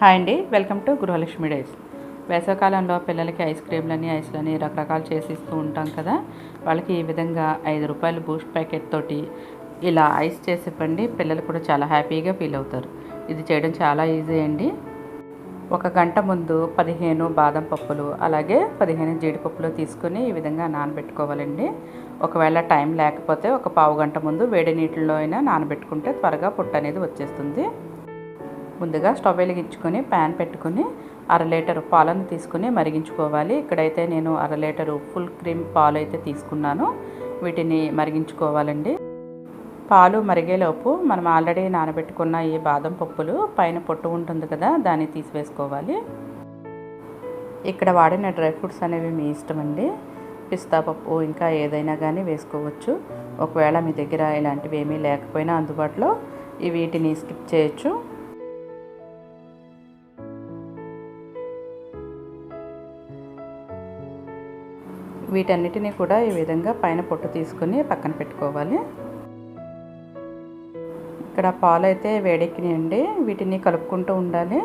Hi అండి welcome to Gruhalakshmi days. వేసవకాలంలో పిల్లలకి ఐస్ క్రీమ్లని ఐస్లని రకరకాలు చేసి ఇస్తూ ఉంటాం కదా. వాళ్ళకి ఈ విధంగా ఐదు రూపాయలు బూస్ట్ ప్యాకెట్ తోటి ఇలా ఐస్ చేసి ఇవ్వండి పిల్లలు కూడా చాలా హ్యాపీగా ఫీల్ అవుతారు. ఇది చేయడం చాలా ఈజీ అండి. ఒక గంట ముందు పదిహేను బాదం పప్పులు అలాగే పదిహేను జీడిపప్పులు తీసుకుని ఈ విధంగా నానబెట్టుకోవాలండి. ఒకవేళ టైం లేకపోతే ఒక పావు గంట ముందు వేడి నీటిలో అయినా నానబెట్టుకుంటే త్వరగా పుట్ట అనేది వచ్చేస్తుంది. ముందుగా స్టవ్ వెలిగించుకొని ప్యాన్ పెట్టుకుని అర లీటరు పాలను తీసుకుని మరిగించుకోవాలి. ఇక్కడైతే నేను అర లీటరు ఫుల్ క్రీమ్ పాలు అయితే తీసుకున్నాను. వీటిని మరిగించుకోవాలండి. పాలు మరిగేలోపు మనం ఆల్రెడీ నానబెట్టుకున్న ఈ బాదం పప్పులు పైన పొట్టు ఉంటుంది కదా దాన్ని తీసివేసుకోవాలి. ఇక్కడ వాడిన డ్రై ఫ్రూట్స్ అనేవి మీ ఇష్టం అండి పిస్తా పప్పు ఇంకా ఏదైనా కానీ వేసుకోవచ్చు. ఒకవేళ మీ దగ్గర ఇలాంటివి ఏమీ లేకపోయినా అందుబాటులో ఈ వీటిని స్కిప్ చేయొచ్చు. వీటన్నిటిని కూడా ఈ విధంగా పైన పొట్టు తీసుకొని పక్కన పెట్టుకోవాలి. ఇక్కడ పాలు అయితే వేడెక్కినాయండి. వీటిని కలుపుకుంటూ ఉండాలి.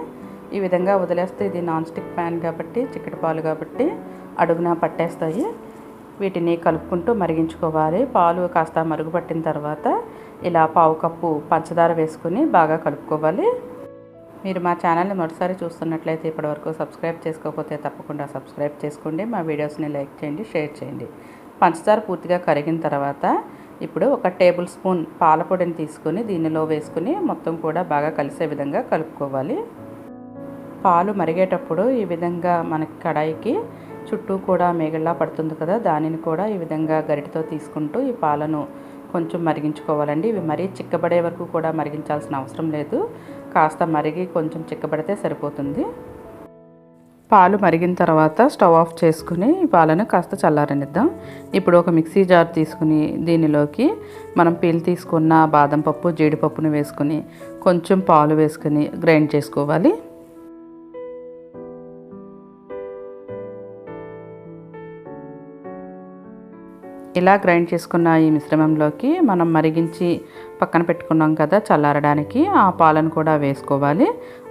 ఈ విధంగా వదిలేస్తే ఇది నాన్ స్టిక్ ప్యాన్ కాబట్టి చిక్కటి పాలు కాబట్టి అడుగున పట్టేస్తాయి. వీటిని కలుపుకుంటూ మరిగించుకోవాలి. పాలు కాస్త మరుగుపట్టిన తర్వాత ఇలా పావు కప్పు పంచదార వేసుకుని బాగా కలుపుకోవాలి. మీరు మా ఛానల్ని మొదటిసారి చూస్తున్నట్లయితే ఇప్పటివరకు సబ్స్క్రైబ్ చేసుకోకపోతే తప్పకుండా సబ్స్క్రైబ్ చేసుకోండి. మా వీడియోస్ని లైక్ చేయండి షేర్ చేయండి. పంచదార పూర్తిగా కరిగిన తర్వాత ఇప్పుడు ఒక టేబుల్ స్పూన్ పాలపొడిని తీసుకుని దీనిలో వేసుకుని మొత్తం కూడా బాగా కలిసే విధంగా కలుపుకోవాలి. పాలు మరిగేటప్పుడు ఈ విధంగా మనకి కడాయికి చుట్టూ కూడా మేగల్లా పడుతుంది కదా దానిని కూడా ఈ విధంగా గరిటతో తీసుకుంటూ ఈ పాలను కొంచెం మరిగించుకోవాలండి. ఇవి మరీ చిక్కబడే వరకు కూడా మరిగించాల్సిన అవసరం లేదు. కాస్త మరిగి కొంచెం చిక్కబడితే సరిపోతుంది. పాలు మరిగిన తర్వాత స్టవ్ ఆఫ్ చేసుకుని పాలను కాస్త చల్లారనిద్దాం. ఇప్పుడు ఒక మిక్సీ జార్ తీసుకుని దీనిలోకి మనం పీల్ తీసుకున్న బాదం పప్పు జీడిపప్పును వేసుకుని కొంచెం పాలు వేసుకుని గ్రైండ్ చేసుకోవాలి. ఇలా గ్రైండ్ చేసుకున్న ఈ మిశ్రమంలోకి మనం మరిగించి పక్కన పెట్టుకున్నాం కదా చల్లారడానికి ఆ పాలను కూడా వేసుకోవాలి.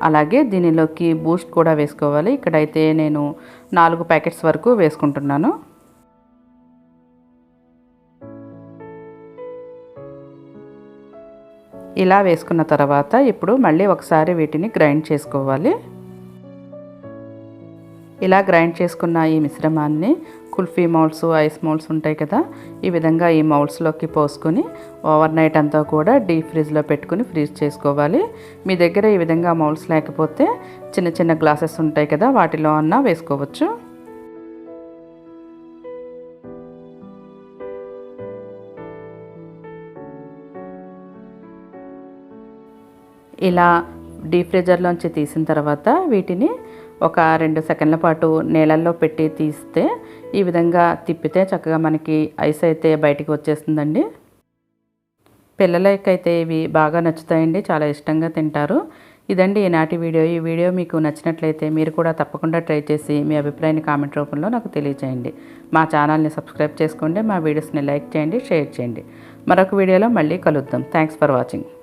అలాగే దీనిలోకి బూస్ట్ కూడా వేసుకోవాలి. ఇక్కడైతే నేను నాలుగు ప్యాకెట్స్ వరకు వేసుకుంటున్నాను. ఇలా వేసుకున్న తర్వాత ఇప్పుడు మళ్ళీ ఒకసారి వీటిని గ్రైండ్ చేసుకోవాలి. ఇలా గ్రైండ్ చేసుకున్న ఈ మిశ్రమాన్ని కుల్ఫీ మౌల్స్ ఐస్ మౌల్స్ ఉంటాయి కదా? ఈ విధంగా ఈ మౌల్స్లోకి పోసుకొని ఓవర్ నైట్ అంతా కూడా డీప్ ఫ్రిడ్జ్లో పెట్టుకుని ఫ్రీజ్ చేసుకోవాలి. మీ దగ్గర ఈ విధంగా మౌల్స్ లేకపోతే చిన్న చిన్న గ్లాసెస్ ఉంటాయి కదా వాటిలో అన్నా వేసుకోవచ్చు. ఇలా డీప్ ఫ్రిజర్లోంచి తీసిన తర్వాత వీటిని ఒక రెండు సెకండ్ల పాటు నీళ్ళల్లో పెట్టి తీస్తే ఈ విధంగా తిప్పితే చక్కగా మనకి ఐస్ అయితే బయటికి వచ్చేస్తుందండి. పిల్లలకైతే ఇవి బాగా నచ్చుతాయండి చాలా ఇష్టంగా తింటారు. ఇదండి ఈనాటి వీడియో. ఈ వీడియో మీకు నచ్చినట్లయితే మీరు కూడా తప్పకుండా ట్రై చేసి మీ అభిప్రాయాన్ని కామెంట్ రూపంలో నాకు తెలియజేయండి మా ఛానల్ని సబ్స్క్రైబ్ చేసుకోండి మా వీడియోస్ని లైక్ చేయండి షేర్ చేయండి. మరొక వీడియోలో మళ్ళీ కలుద్దాం. Thanks for watching.